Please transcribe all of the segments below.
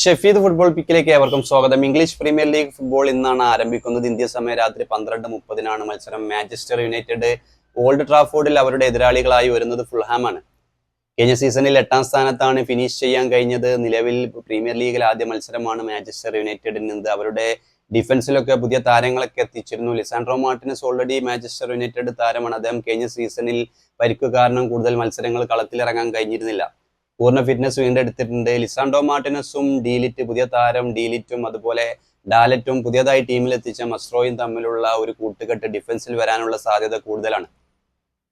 Shefeed football പിക്കിലേക്ക് ഏവർക്കും സ്വാഗതം. English premier league football ഇന്നാണ് ആരംഭിക്കുന്നത്. ഇന്ത്യ സമയം രാത്രി പന്ത്രണ്ട് മുപ്പതിനാണ് മത്സരം. മാഞ്ചസ്റ്റർ യുണൈറ്റഡ് ഓൾഡ് ട്രാഫോർഡിൽ അവരുടെ എതിരാളികളായി വരുന്നത് ഫുൾഹാമാണ് കഴിഞ്ഞ സീസണിൽ എട്ടാം സ്ഥാനത്താണ് ഫിനിഷ് ചെയ്യാൻ കഴിഞ്ഞത്. നിലവിൽ പ്രീമിയർ ലീഗിൽ ആദ്യ മത്സരമാണ് മാഞ്ചസ്റ്റർ യുണൈറ്റഡിന് അവരുടെ ഡിഫൻസിലൊക്കെ പുതിയ താരങ്ങളൊക്കെ എത്തിച്ചിരുന്നു. Lisandro Martinez already Manchester United താരമാണ്. അദ്ദേഹം കഴിഞ്ഞ സീസണിൽ പരിക്ക് കാരണം കൂടുതൽ മത്സരങ്ങൾ കളത്തിലിറങ്ങാൻ കഴിഞ്ഞിരുന്നില്ല. പൂർണ ഫിറ്റ്നസ് വീണ്ടെടുത്തിട്ടുണ്ട് ലിസാൻഡോ മാർട്ടിനസും ഡീലിറ്റ് പുതിയ താരം ഡീലിറ്റും അതുപോലെ ഡാലറ്റും പുതിയതായി ടീമിൽ എത്തിച്ച മസ്ട്രോയും തമ്മിലുള്ള ഒരു കൂട്ടുകെട്ട് ഡിഫൻസിൽ വരാനുള്ള സാധ്യത കൂടുതലാണ്.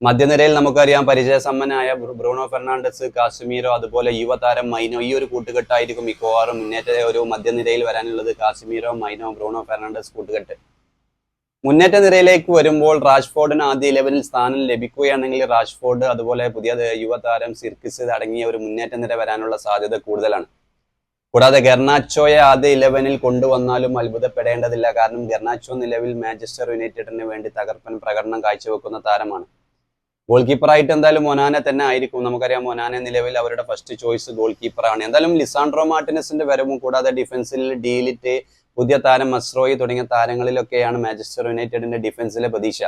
മധ്യനിരയിൽ നമുക്കറിയാം പരിചയസമ്പന്നനായ ബ്രു- ബ്രൂണോ ഫെർണാണ്ടസ് കാശ്മീരോ അതുപോലെ യുവതാരം മൈനോ ഈ ഒരു കൂട്ടുകെട്ടായിരിക്കും മിക്കവാറും മുന്നേറ്റ ഒരു മധ്യനിരയിൽ വരാനുള്ളത് കാശ്മീരോ മൈനോ ബ്രൂണോ ഫെർണാണ്ടസ് കൂട്ടുകെട്ട്. മുന്നേറ്റ നിരയിലേക്ക് വരുമ്പോൾ റാഷ്ഫോർഡിന് ആദ്യ ഇലവനിൽ സ്ഥാനം ലഭിക്കുകയാണെങ്കിൽ റാഷ്ഫോർഡ് അതുപോലെ പുതിയ യുവതാരം സിർക്കിസ് അടങ്ങിയ ഒരു മുന്നേറ്റ നിര വരാനുള്ള സാധ്യത കൂടുതലാണ്. കൂടാതെ ഗെർണാച്ചോയെ ആദ്യ ഇലവനിൽ കൊണ്ടുവന്നാലും അത്ഭുതപ്പെടേണ്ടതില്ല. കാരണം ഗെർണാച്ചോ നിലവിൽ മാഞ്ചസ്റ്റർ യുണൈറ്റഡിന് വേണ്ടി തകർപ്പൻ പ്രകടനം കാഴ്ചവെക്കുന്ന താരമാണ്. ഗോൾ കീപ്പറായിട്ട് എന്തായാലും മൊനാനെ തന്നെ ആയിരിക്കും. നമുക്കറിയാം മൊനാനെ നിലവിൽ അവരുടെ ഫസ്റ്റ് ചോയ്സ് ഗോൾ കീപ്പറാണ് എന്തായാലും ലിസാൻഡ്രോ മാർട്ടിനസിന്റെ വരവും കൂടാതെ ഡിഫൻസിൽ ഡീലിറ്റ് പുതിയ താരം മസ്രോയി തുടങ്ങിയ താരങ്ങളിലൊക്കെയാണ് മാഞ്ചസ്റ്റർ യുണൈറ്റഡിന്റെ ഡിഫൻസിലെ പ്രതീക്ഷ.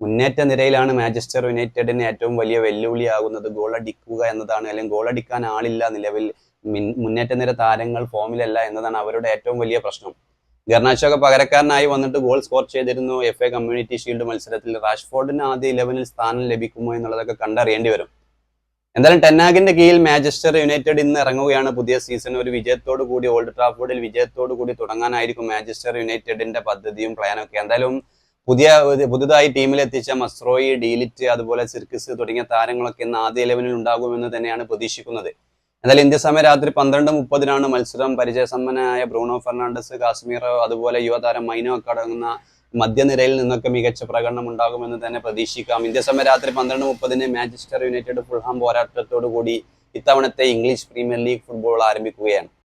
മുന്നേറ്റ നിരയിലാണ് മാഞ്ചസ്റ്റർ യുണൈറ്റഡിന് ഏറ്റവും വലിയ വെല്ലുവിളിയാകുന്നത് ഗോൾ അടിക്കുക എന്നതാണ്. അല്ലെങ്കിൽ ഗോളടിക്കാൻ ആളില്ല നിലവിൽ. മുന്നേറ്റ നിര താരങ്ങൾ ഫോമിലല്ല എന്നതാണ് അവരുടെ ഏറ്റവും വലിയ പ്രശ്നം. ഗർണാശോക പകരക്കാരനായി വന്നിട്ട് ഗോൾ സ്കോർ ചെയ്തിരുന്നു. എഫ് എ കമ്മ്യൂണിറ്റി ഷീൽഡ് മത്സരത്തിൽ റാഷ്ഫോർഡിന് ആദ്യ ഇലവനിൽ സ്ഥാനം ലഭിക്കുമോ എന്നുള്ളതൊക്കെ കണ്ടറിയേണ്ടി വരും. എന്തായാലും ടെന്നാഗിന്റെ കീഴിൽ മാഞ്ചസ്റ്റർ യുണൈറ്റഡ് ഇന്ന് ഇറങ്ങുകയാണ്. പുതിയ സീസൺ ഒരു വിജയത്തോടു കൂടി ഓൾഡ് ട്രാഫോർഡിൽ വിജയത്തോടു കൂടി തുടങ്ങാനായിരിക്കും മാഞ്ചസ്റ്റർ യുണൈറ്റഡിന്റെ പദ്ധതിയും പ്ലാനൊക്കെ എന്തായാലും പുതിയ പുതുതായി ടീമിൽ എത്തിച്ച മസ്രോയി ഡീലിറ്റ് അതുപോലെ സിർക്കിസ് തുടങ്ങിയ താരങ്ങളൊക്കെ ഇന്ന് ആദ്യ ഇലവനിൽ ഉണ്ടാകുമെന്ന് തന്നെയാണ് പ്രതീക്ഷിക്കുന്നത്. എന്തായാലും ഇന്ത്യ സമയം രാത്രി പന്ത്രണ്ട് മുപ്പതിനാണ് മത്സരം. പരിചയസമ്പന്നനായ ബ്രൂണോ ഫെർണാണ്ടസ് കാശ്മീറോ അതുപോലെ യുവതാരം മൈനോ ഒക്കെ അടങ്ങുന്ന മധ്യനിരയിൽ നിന്നൊക്കെ മികച്ച പ്രകടനം ഉണ്ടാകുമെന്ന് തന്നെ പ്രതീക്ഷിക്കാം. ഇന്ത്യ സമയം രാത്രി പന്ത്രണ്ട് മുപ്പതിന് മാഞ്ചസ്റ്റർ യുണൈറ്റഡ് ഫുൾഹാം പോരാട്ടത്തോടു കൂടി ഇത്തവണത്തെ ഇംഗ്ലീഷ് പ്രീമിയർ ലീഗ് ഫുട്ബോൾ ആരംഭിക്കുകയാണ്.